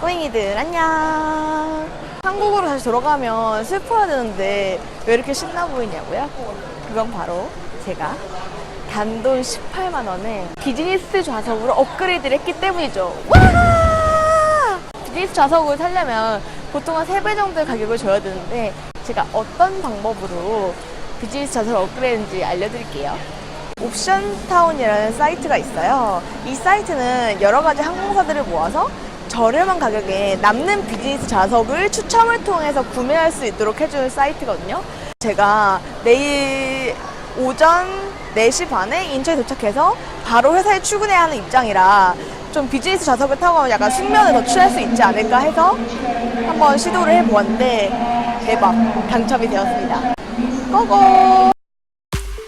꼬잉이들 안녕. 한국으로 다시 돌아가면 슬퍼야 되는데 왜 이렇게 신나 보이냐고요? 그건 바로 제가 단돈 18만 원에 비즈니스 좌석으로 업그레이드를 했기 때문이죠. 와! 비즈니스 좌석을 타려면 보통 한 3배 정도의 가격을 줘야 되는데 제가 어떤 방법으로 비즈니스 좌석을 업그레이드인지 알려드릴게요. 옵션타운이라는 사이트가 있어요. 이 사이트는 여러 가지 항공사들을 모아서 저렴한 가격에 남는 비즈니스 좌석을 추첨을 통해서 구매할 수 있도록 해주는 사이트거든요. 제가 내일 오전 4시 반에 인천에 도착해서 바로 회사에 출근해야 하는 입장이라 좀 비즈니스 좌석을 타고 약간 숙면을 더 취할 수 있지 않을까 해서 한번 시도를 해보았는데 대박 당첨이 되었습니다. 고고!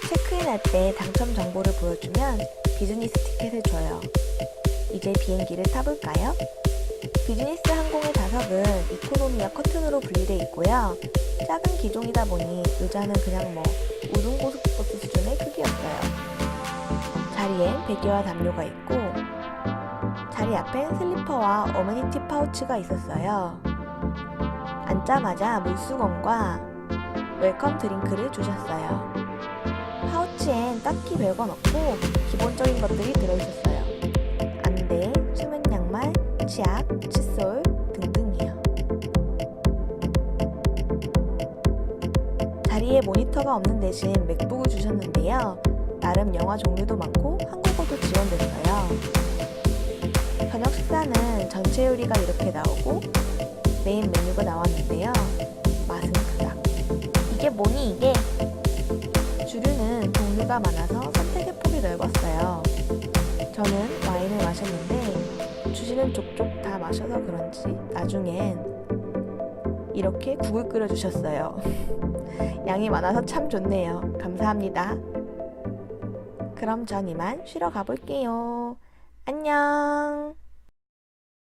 체크인할 때 당첨 정보를 보여주면 비즈니스 티켓을 줘요. 이제 비행기를 타볼까요? 비즈니스 항공의 좌석은 이코노미와 커튼으로 분리되어 있고요. 작은 기종이다 보니 의자는 그냥 뭐 우등고속버스 수준의 크기였어요. 자리엔 베개와 담요가 있고 자리 앞엔 슬리퍼와 어메니티 파우치가 있었어요. 앉자마자 물수건과 웰컴 드링크를 주셨어요. 파우치엔 딱히 별건 없고 기본적인 것들이 들어있었어요. 안대, 수면 양말, 치약, 자리에 모니터가 없는 대신 맥북을 주셨는데요. 나름 영화 종류도 많고 한국어도 지원됐어요. 저녁 식사는 전체 요리가 이렇게 나오고 메인 메뉴가 나왔는데요. 맛은 그닥. 이게 뭐니 이게? 주류는 종류가 많아서 선택의 폭이 넓었어요. 저는 와인을 마셨는데 주시는 족족 다 마셔서 그런지 나중엔 이렇게 국을 끓여주셨어요. 양이 많아서 참 좋네요. 감사합니다. 그럼 전 이만 쉬러 가볼게요. 안녕.